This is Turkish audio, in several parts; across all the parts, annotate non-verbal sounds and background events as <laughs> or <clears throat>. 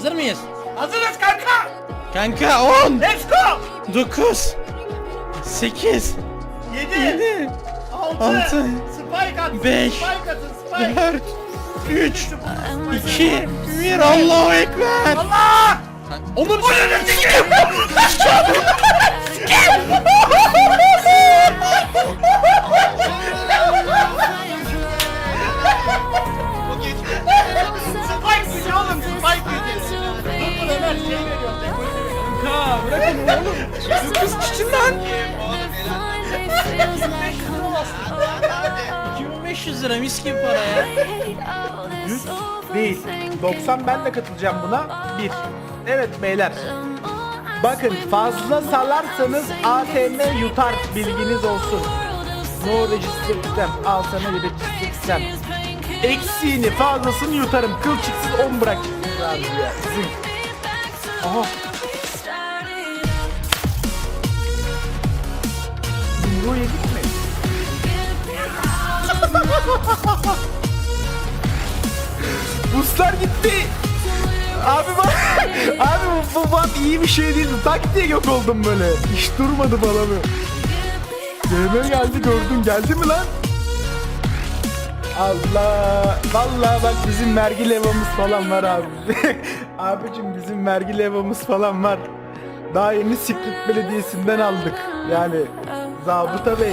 Hazır mıyız? Hazırız kanka. Kanka 10, Let's go. 9, 8, 7. 7, 6. Altı, Spike at. beş, Spike atın. Spike. 4, 3, 2, 1 Allahu Ekber. Allah. Onur 2500 lira mis gibi para ya. 100 değil. 90 ben de katılacağım buna. 1. Evet beyler. Bakın fazla salarsanız ATM yutar bilginiz olsun. No register sistem. Al sana register sistem. Eksiğini fazlasını yutarım. Kılçıksız 10 bırak. Aha. Zıngo yedik? <laughs> Buslar gitti. Abi bak. Abi bu, bu bak iyi bir şey değil. Tak diye yok oldum böyle. Hiç durmadı mı? GM geldi gördün geldi mi lan? Allah. Vallahi bak bizim vergi levamız falan var abi. <laughs> Abicim bizim vergi levamız falan var. Daha yeni Sikrit Belediyesi'nden aldık. Yani Zabıta Bey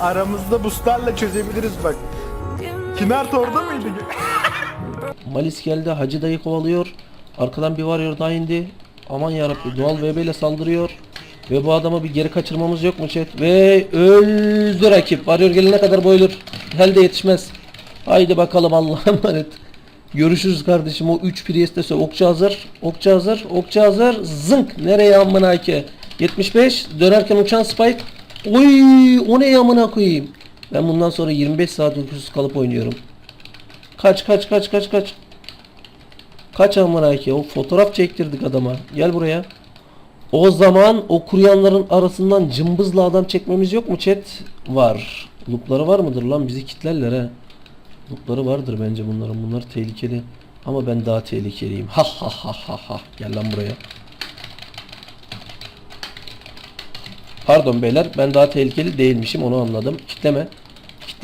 aramızda buslarla çözebiliriz bak. Kinart orada mıydı? Malis geldi Hacı dayı kovalıyor. Arkadan bir varıyor daha indi. Aman yarabbi doğal VB ile saldırıyor. Ve bu adama bir geri kaçırmamız yok mu chat? Ve öldü rakip. Varıyor gelene kadar boyulur. Hel de yetişmez. Haydi bakalım Allah'a <laughs> emanet. Görüşürüz kardeşim. O 3 Priest'e okçu hazır. Okçu hazır. Okçu hazır. Zınk. Nereye amına ki? 75. Dönerken uçan spike. Oy, o ne amına koyayım? Ben bundan sonra 25 saat uykusuz kalıp oynuyorum. Kaç kaç kaç kaç kaç. Kaç amına ki o fotoğraf çektirdik adama. Gel buraya. O zaman o kuryanların arasından cımbızla adam çekmemiz yok mu chat? Var. Loopları var mıdır lan bizi kitlerler ha. Loopları vardır bence bunların. Bunlar tehlikeli. Ama ben daha tehlikeliyim. Ha ha ha ha ha. Gel lan buraya. Pardon beyler ben daha tehlikeli değilmişim onu anladım. Kitleme.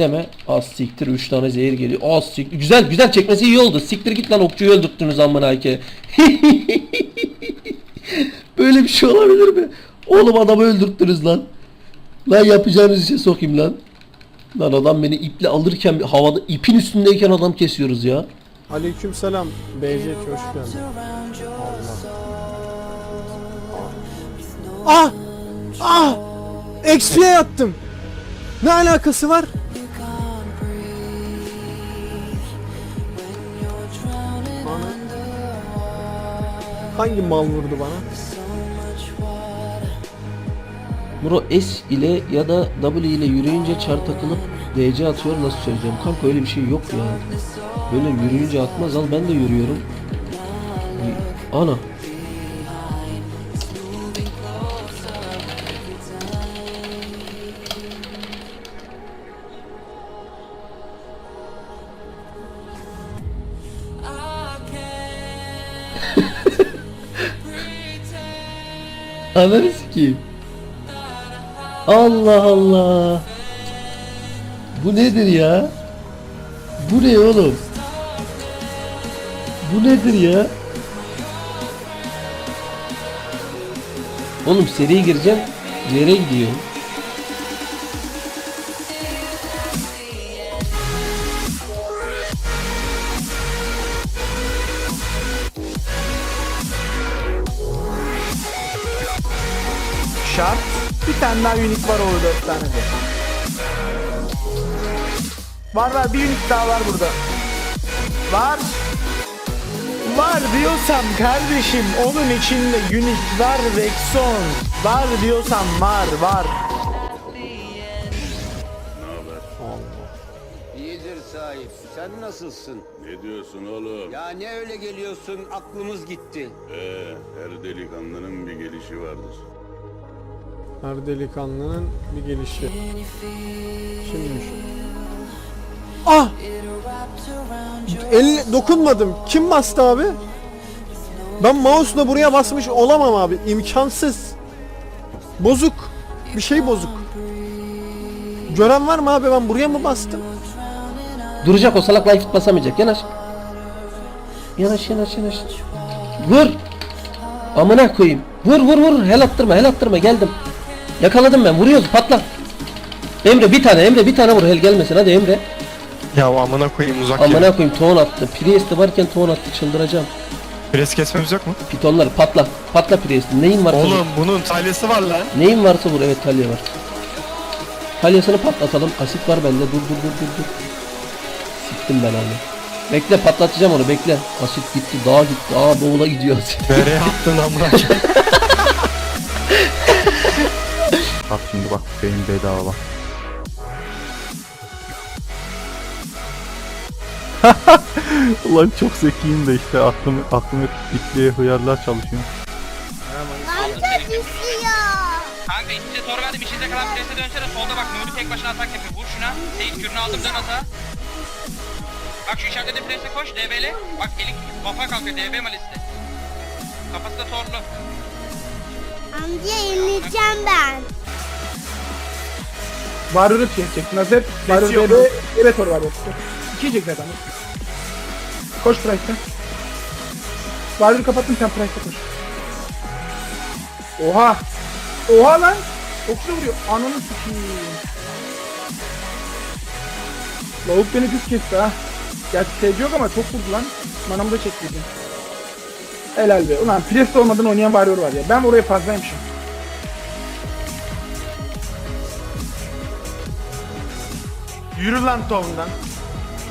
Kitleme. Az siktir 3 tane zehir geliyor. Az siktir. Güzel güzel çekmesi iyi oldu. Siktir git lan okçuyu öldürttünüz amına ki. <laughs> Böyle bir şey olabilir mi? Oğlum adamı öldürttünüz lan. Lan yapacağınız işe sokayım lan. Lan adam beni iple alırken havada ipin üstündeyken adam kesiyoruz ya. Aleykümselam BC hoş geldin. Ah! Ah! XP'ye yattım. Ne alakası var? Hangi mal vurdu bana? Bro S ile ya da W ile yürüyünce çar takılıp DC atıyor nasıl söyleyeceğim? Kanka öyle bir şey yok ya. Böyle yürüyünce atmaz al ben de yürüyorum. Ana. Ananı sikeyim. Allah Allah. Bu nedir ya? Bu ne oğlum? Bu nedir ya? Oğlum seriye gireceğim. Yere gidiyor. Şart. Bir tane daha unik var o dört tane de. Var var bir unik daha var burada. Var. Var diyorsam kardeşim onun içinde unik var Vexon. Var diyorsam var var. İyidir sahip. Sen nasılsın? Ne diyorsun oğlum? Ya ne öyle geliyorsun? Aklımız gitti. Ee, her delikanlının bir gelişi vardır. Her delikanlının bir gelişi. Şimdi şu. Ah! El dokunmadım. Kim bastı abi? Ben mouse'la buraya basmış olamam abi. İmkansız. Bozuk. Bir şey bozuk. Gören var mı abi ben buraya mı bastım? Duracak o salak life basamayacak. Yanaş. Yanaş yanaş yanaş. Vur. Amına koyayım. Vur vur vur. Hel attırma hel attırma geldim. Yakaladım ben. Vuruyoruz patla. Emre bir tane Emre bir tane vur hel gelmesin hadi Emre. Ya amına koyayım uzak ya. Amına koyayım ton attı. Priest'te varken ton attı çıldıracağım. Pres kesmemiz yok mu? Pitonları patla. Patla Priest'in. Neyin varsa vur. Oğlum bunun talyası var lan. Neyin varsa vur. Evet talya var. Talyasını patlatalım. Asit var bende. Dur dur dur dur dur. Siktim ben abi. Bekle patlatacağım onu bekle. Asit gitti. Dağa gitti. Aa boğula gidiyor asit. Nereye attın amına <laughs> beyin bedava. <laughs> Ulan çok zekiyim de işte aklım aklım hep itliğe hıyarlar çalışıyor. Kanka içinde tor verdim içinde kalan prese dönsene solda bak Nuri tek başına atak yapıyor. Vur şuna. Seyit kürünü aldım dön ata. Bak şu işaretlediğin prese koş DB'li Bak eli kafa kalkıyor DB malisi Kafası da torlu. Amca inleyeceğim ben. Varyoru çekecek. Nazır. Varyor BB. Evet or var. İki yiyecek zaten. Koş Price'ten. Varyoru kapattın sen Price'te koş. Oha. Oha lan. Okçu vuruyor. Ananı sikiyim. Lavuk beni düz kesti ha. Gerçi sevgi yok ama çok vurdu lan. Manamı da çektiydi. Helal be. Ulan Priest olmadan oynayan Warrior var ya. Ben oraya fazlaymışım. Yürü lan tohumdan.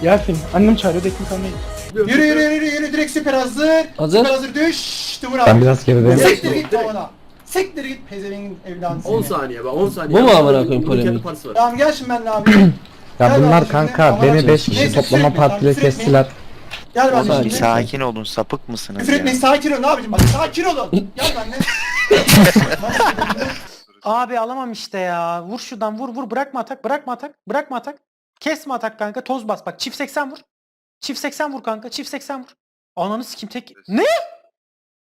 Yasin, annem çağırıyor da ekmek almaya. Yürü yürü yürü yürü direkt süper hazır. Hazır. Süper hazır düş. Dur abi. biraz gerideyim. Sektir git tavana. Sektir git pezevenin evladı seni. 10 saniye be 10 saniye. Bu mu amına koyayım polemik? Tamam gel şimdi benimle abi. <clears throat> Ya Gel bunlar bana şimdi. kanka beni Allah'ım. 5 kişi Neyse, toplama sürekli, partiyle sürekli. kestiler. Gel ben Saniye. şimdi. Sakin olun sapık mısınız Küfür etmeyin sakin olun abicim bak sakin olun. Gel benimle. Abi alamam işte ya. Vur şuradan vur vur bırakma atak bırakma atak bırakma atak. Kesme atak kanka toz bas bak çift 80 vur. Çift 80 vur kanka çift 80 vur. Ananı sikim tek. Ne?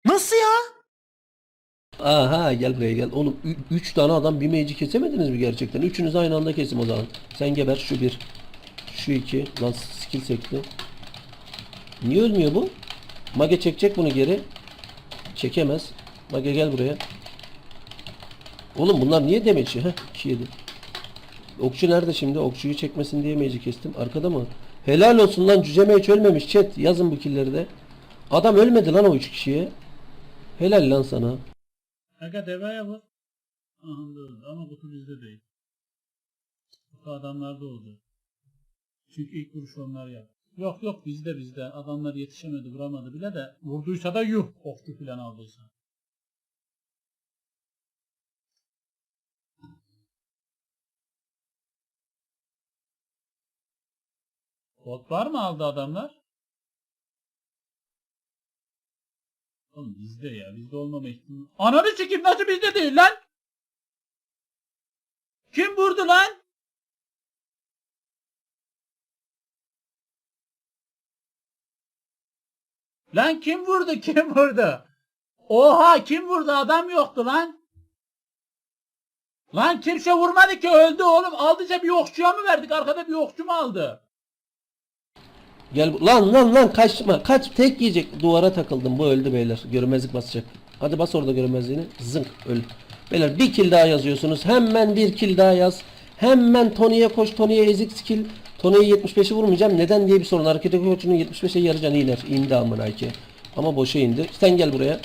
Nasıl ya? Aha gel buraya gel. Oğlum 3 tane adam bir mage'i kesemediniz mi gerçekten? Üçünüz aynı anda kesim o zaman. Sen geber şu bir. Şu iki. Lan skill sekti. Niye ölmüyor bu? Mage çekecek bunu geri. Çekemez. Mage gel buraya. Oğlum bunlar niye demeçi? Heh 2 yedi. Okçu nerede şimdi? Okçuyu çekmesin diye mage'i kestim. Arkada mı? Helal olsun lan cüce mage ölmemiş chat. Yazın bu killeri de. Adam ölmedi lan o üç kişiye. Helal lan sana. Aga devaya Aha öldü ama kutu bizde değil Kutu adamlarda oldu Çünkü ilk vuruş onlar yaptı Yok yok bizde bizde adamlar yetişemedi vuramadı bile de Vurduysa da yuh Oktu filan aldıysa Bot var mı aldı adamlar? Oğlum bizde ya bizde olmama ihtimali. Ananı sikim nasıl bizde değil lan? Kim vurdu lan? Lan kim vurdu <laughs> kim vurdu? Oha kim vurdu adam yoktu lan. Lan kimse vurmadı ki öldü oğlum. Aldıysa bir okçuya mı verdik arkada bir okçu mu aldı? Gel lan lan lan kaçma kaç. Tek yiyecek. Duvara takıldım. Bu öldü beyler. Görünmezlik basacak. Hadi bas orada görünmezliğini. Zınk öl. Beyler bir kill daha yazıyorsunuz. Hemen bir kill daha yaz. Hemen Tony'ye koş. Tony'ye ezik skill. Tony'ye 75'i vurmayacağım. Neden diye bir sorun. Hareketi koçunun 75'e yarı canı iner indi amına ki. Ama boşa indi. Sen gel buraya.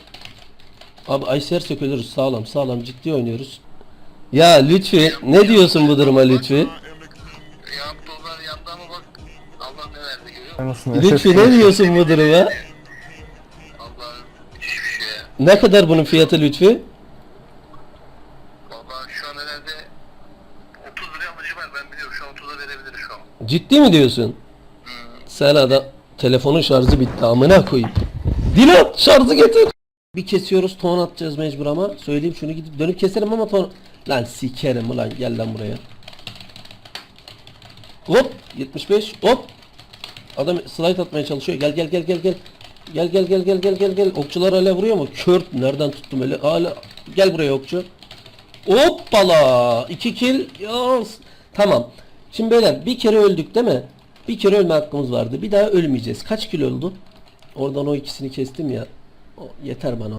Abi Ayser sökülürüz sağlam sağlam. Ciddi oynuyoruz. Ya Lütfi ne diyorsun bu duruma Lütfi Lütfi ne diyorsun bu duruma? Ne kadar bunun fiyatı Lütfi? Valla şu an herhalde 30 liraya alıcı var ben biliyorum şu an 30'a verebilir şu an. Ciddi mi diyorsun? Sen adam telefonun şarjı bitti amına koyayım. Dilan şarjı getir. Bir kesiyoruz ton atacağız mecbur ama söyleyeyim şunu gidip dönüp keserim ama ton lan sikerim ulan gel lan buraya. Hop 75 hop Adam slide atmaya çalışıyor. Gel gel gel gel gel. Gel gel gel gel gel gel gel. Okçular hala vuruyor mu? Kör. Nereden tuttum öyle? Hala. Gel buraya okçu. Hoppala. 2 kill. Yas. Tamam. Şimdi beyler bir kere öldük değil mi? Bir kere ölme hakkımız vardı. Bir daha ölmeyeceğiz. Kaç kill oldu? Oradan o ikisini kestim ya. O yeter bana.